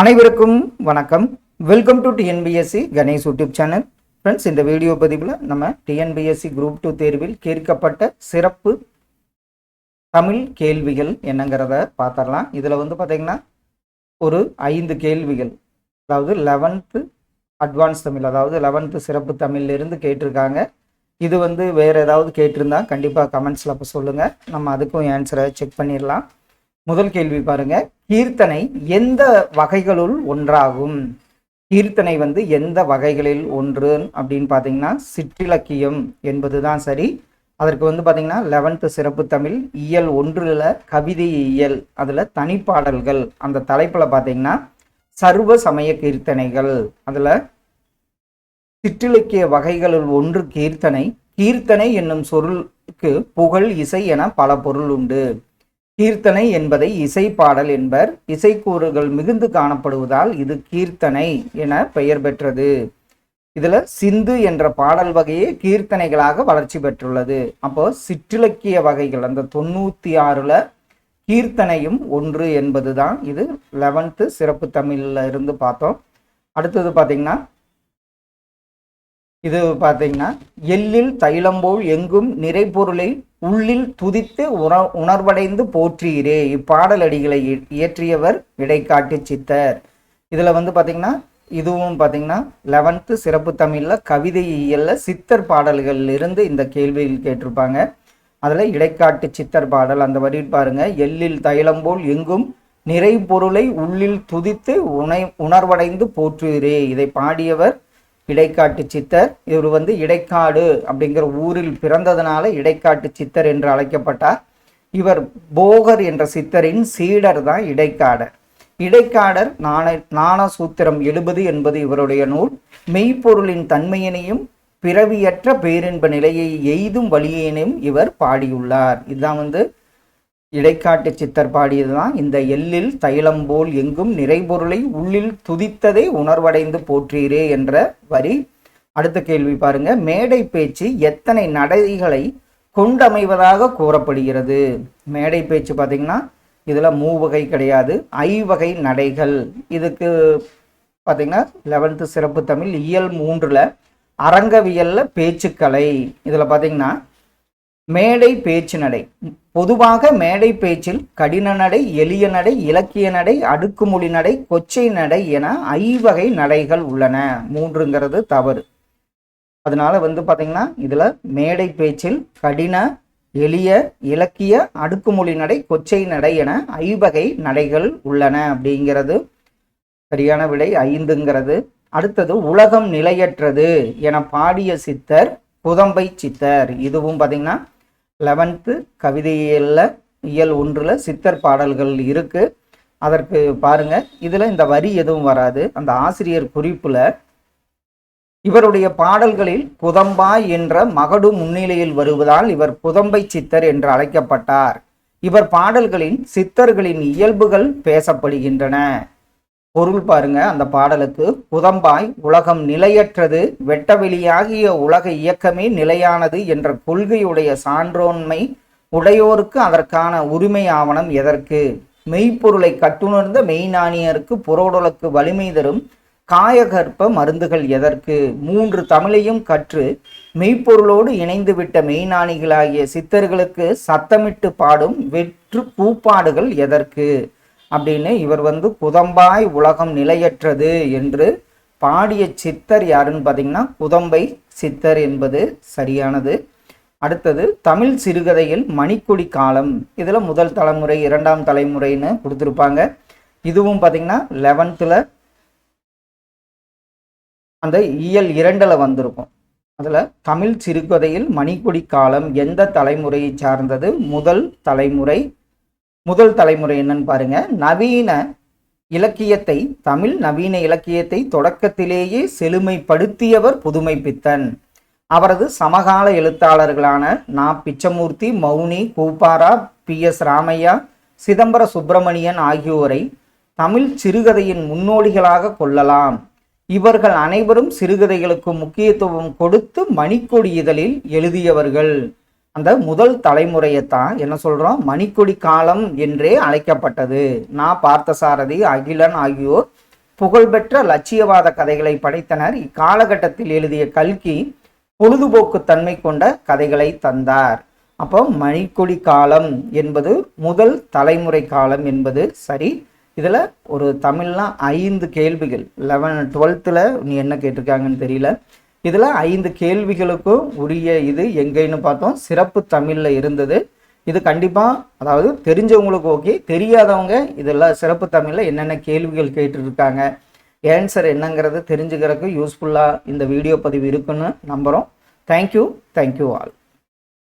அனைவருக்கும் வணக்கம். Welcome to TNPSC Ganesh YouTube channel. Friends இந்த வீடியோ பதிவில் நம்ம டிஎன்பிஎஸ்சி குரூப் டூ தேர்வில் கேட்கப்பட்ட சிறப்பு தமிழ் கேள்விகள் என்னங்கிறத பார்த்துடலாம். இதில் வந்து பார்த்தீங்கன்னா ஒரு ஐந்து கேள்விகள். அதாவது லெவன்த்து அட்வான்ஸ் தமிழ் அதாவது லெவன்த்து சிறப்பு தமிழ்லேருந்து கேட்டிருக்காங்க. இது வந்து வேறு ஏதாவது கேட்டிருந்தா கண்டிப்பாக கமெண்ட்ஸில் அப்போ சொல்லுங்கள் நம்ம அதுக்கும் ஆன்சரை செக் பண்ணிடலாம். முதல் கேள்வி பாருங்க. கீர்த்தனை எந்த வகைகளுள் ஒன்றாகும்? கீர்த்தனை வந்து எந்த வகைகளில் ஒன்று அப்படின்னு பார்த்தீங்கன்னா சிற்றிலக்கியம் என்பது தான் சரி. அதற்கு வந்து பார்த்தீங்கன்னா லெவன்த்து சிறப்பு தமிழ் இயல் ஒன்றில் கவிதை இயல் அதில் தனிப்பாடல்கள் அந்த தலைப்பில் பார்த்தீங்கன்னா சர்வ சமய கீர்த்தனைகள் அதில் சிற்றிலக்கிய வகைகளுள் ஒன்று கீர்த்தனை. கீர்த்தனை என்னும் சொருளுக்கு புகழ் இசை என பல பொருள் உண்டு. கீர்த்தனை என்பதை இசை பாடல் என்பர். இசைக்கூறுகள் மிகுந்து காணப்படுவதால் இது கீர்த்தனை என பெயர் பெற்றது. இதுல சிந்து என்ற பாடல் வகையே கீர்த்தனைகளாக வளர்ச்சி பெற்றுள்ளது. அப்போ சிற்றிலக்கிய வகைகள் அந்த தொண்ணூத்தி ஆறுல கீர்த்தனையும் ஒன்று என்பதுதான். இது லெவன்த்து சிறப்பு தமிழ்ல இருந்து பார்த்தோம். அடுத்தது பார்த்திங்கன்னா இது பார்த்தீங்கன்னா எள்ளில் தைலம்போல் எங்கும் நிறைப்பொருளை உள்ளில் துதித்து உண உணர்வடைந்து போற்றீரே. இப்பாடலடிகளை இ- இயற்றியவர் இடைக்காட்டு சித்தர். இதில் வந்து பார்த்தீங்கன்னா இதுவும் பார்த்தீங்கன்னா லெவன்த்து சிறப்பு தமிழில் கவிதை இயல்ல சித்தர் பாடல்களிலிருந்து இந்த கேள்வியில் கேட்டிருப்பாங்க. அதில் இடைக்காட்டு சித்தர் பாடல் அந்த வரி பாருங்கள் எள்ளில் தைலம்போல் எங்கும் நிறைபொருளை உள்ளில் துதித்து உணை உணர்வடைந்து போற்றுகிறே இதை பாடியவர் இடைக்காட்டு சித்தர். இவர் வந்து இடைக்காடு அப்படிங்கிற ஊரில் பிறந்ததுனால இடைக்காட்டு சித்தர் என்று அழைக்கப்பட்டார். இவர் போகர் என்ற சித்தரின் சீடர் தான் இடைக்காடர். இடைக்காடர் நாண நாணசூத்திரம் எழுபது என்பது இவருடைய நூல். மெய்ப்பொருளின் தன்மையினையும் பிறவியற்ற பேரின்ப நிலையை எய்தும் வழியினையும் இவர் பாடியுள்ளார். இதுதான் வந்து இடைக்காட்டு சித்தர் பாடியதுதான். இந்த எள்ளில் தைலம் போல் எங்கும் நிறைபொருளை உள்ளில் துதித்ததை உணர்வடைந்து போற்றீரே என்ற வரி. அடுத்த கேள்வி பாருங்க. மேடை பேச்சு எத்தனை நடைகளை கொண்டமைவதாக கூறப்படுகிறது. மேடை பேச்சு பார்த்தீங்கன்னா இதில் மூவகை கிடையாது. ஐவகை நடைகள். இதுக்கு பார்த்தீங்கன்னா லெவன்த்து சிறப்பு தமிழ் இயல் மூன்றில் அரங்கவியலில் பேச்சுக்கலை. இதில் பார்த்தீங்கன்னா மேடை பேச்சு நடை. பொதுவாக மேடை பேச்சில் கடின நடை எளிய நடை இலக்கிய நடை அடுக்குமொழி நடை கொச்சை நடை என ஐவகை நடைகள் உள்ளன. மூன்றுங்கிறது தவறு. அதனால வந்து பார்த்தீங்கன்னா இதுல மேடை பேச்சில் கடின எளிய இலக்கிய அடுக்குமொழி நடை கொச்சை நடை என ஐவகை நடைகள் உள்ளன அப்படிங்கிறது. சரியான விடை ஐந்துங்கிறது. அடுத்தது உலகம் நிலையற்றது என பாடிய சித்தர் புதம்பை சித்தர். இதுவும் பார்த்தீங்கன்னா லெவன்த்து கவிதையில் இயல் ஒன்றில் சித்தர் பாடல்கள் இருக்குது அதற்கு பாருங்கள் இதில் இந்த வரி எதுவும் வராது. அந்த ஆசிரியர் குறிப்பில் இவருடைய பாடல்களில் புதம்பா என்ற மகடு முன்னிலையில் வருவதால் இவர் புதம்பை சித்தர் என்று அழைக்கப்பட்டார். இவர் பாடல்களின் சித்தர்களின் இயல்புகள் பேசப்படுகின்றன. பொருள் பாருங்க அந்த பாடலுக்கு புதம்பாய் உலகம் நிலையற்றது வெட்டவெளியாகிய உலக இயக்கமே நிலையானது என்ற கொள்கையுடைய சான்றோன்மை உடையோருக்கு அதற்கான உரிமை ஆவணம் எதற்கு? மெய்ப்பொருளை கட்டுணர்ந்த மெய்ஞானியருக்கு புரோடலுக்கு வலிமை தரும் காயகற்ப மருந்துகள் எதற்கு? மூன்று தமிழையும் கற்று மெய்ப்பொருளோடு இணைந்துவிட்ட மெய்ஞானிகளாகிய சித்தர்களுக்கு சத்தமிட்டு பாடும் வெற்று கூப்பாடுகள் எதற்கு? அப்படின்னு இவர் வந்து குதம்பாய் உலகம் நிலையற்றது என்று பாடிய சித்தர் யாருன்னு பார்த்தீங்கன்னா குதம்பை சித்தர் என்பது சரியானது. அடுத்தது தமிழ் சிறுகதையில் மணிக்கொடி காலம். இதில் முதல் தலைமுறை இரண்டாம் தலைமுறைன்னு கொடுத்துருப்பாங்க. இதுவும் பார்த்தீங்கன்னா லெவன்த்தில் அந்த இயல் இரண்டில் வந்திருக்கும். அதில் தமிழ் சிறுகதையில் மணிக்கொடி காலம் எந்த தலைமுறையை சார்ந்தது? முதல் தலைமுறை முதல் தலைமுறை என்னன்னு பாருங்க. நவீன இலக்கியத்தை தமிழ் நவீன இலக்கியத்தை தொடக்கத்திலேயே செழுமைப்படுத்தியவர் புதுமை பித்தன். அவரது சமகால எழுத்தாளர்களான நா. பிச்சமூர்த்தி மௌனி கூப்பாரா பி. எஸ். ராமையா சிதம்பர சுப்பிரமணியன் ஆகியோரை தமிழ் சிறுகதையின் முன்னோடிகளாக கொள்ளலாம். இவர்கள் அனைவரும் சிறுகதைகளுக்கு முக்கியத்துவம் கொடுத்து மணிக்கொடி இதழில் எழுதியவர்கள். அந்த முதல் தலைமுறையை தான் என்ன சொல்கிறோம் மணிக்கொடி காலம் என்றே அழைக்கப்பட்டது. நான் பார்த்தசாரதி அகிலன் ஆகியோர் புகழ்பெற்ற லட்சியவாத கதைகளை படைத்தனர். இக்காலகட்டத்தில் எழுதிய கல்கி பொழுதுபோக்கு தன்மை கொண்ட கதைகளை தந்தார். அப்போ மணிக்கொடி காலம் என்பது முதல் தலைமுறை காலம் என்பது சரி. இதில் ஒரு தமிழ்லாம் ஐந்து கேள்விகள். லெவன் டுவெல்த்தில் நீ என்ன கேட்டிருக்காங்கன்னு தெரியல. இதில் ஐந்து கேள்விகளுக்கும் உரிய இது எங்கேன்னு பார்த்தோம். சிறப்பு தமிழில் இருந்தது. இது கண்டிப்பாக அதாவது தெரிஞ்சவங்களுக்கு ஓகே தெரியாதவங்க இதெல்லாம் சிறப்பு தமிழில் என்னென்ன கேள்விகள் கேட்டுருக்காங்க ஏன்சர் என்னங்கிறது தெரிஞ்சுக்கிறதுக்கு யூஸ்ஃபுல்லாக இந்த வீடியோ பதிவு இருக்குன்னு நம்புகிறோம் தேங்க்யூ தேங்க்யூ ஆல்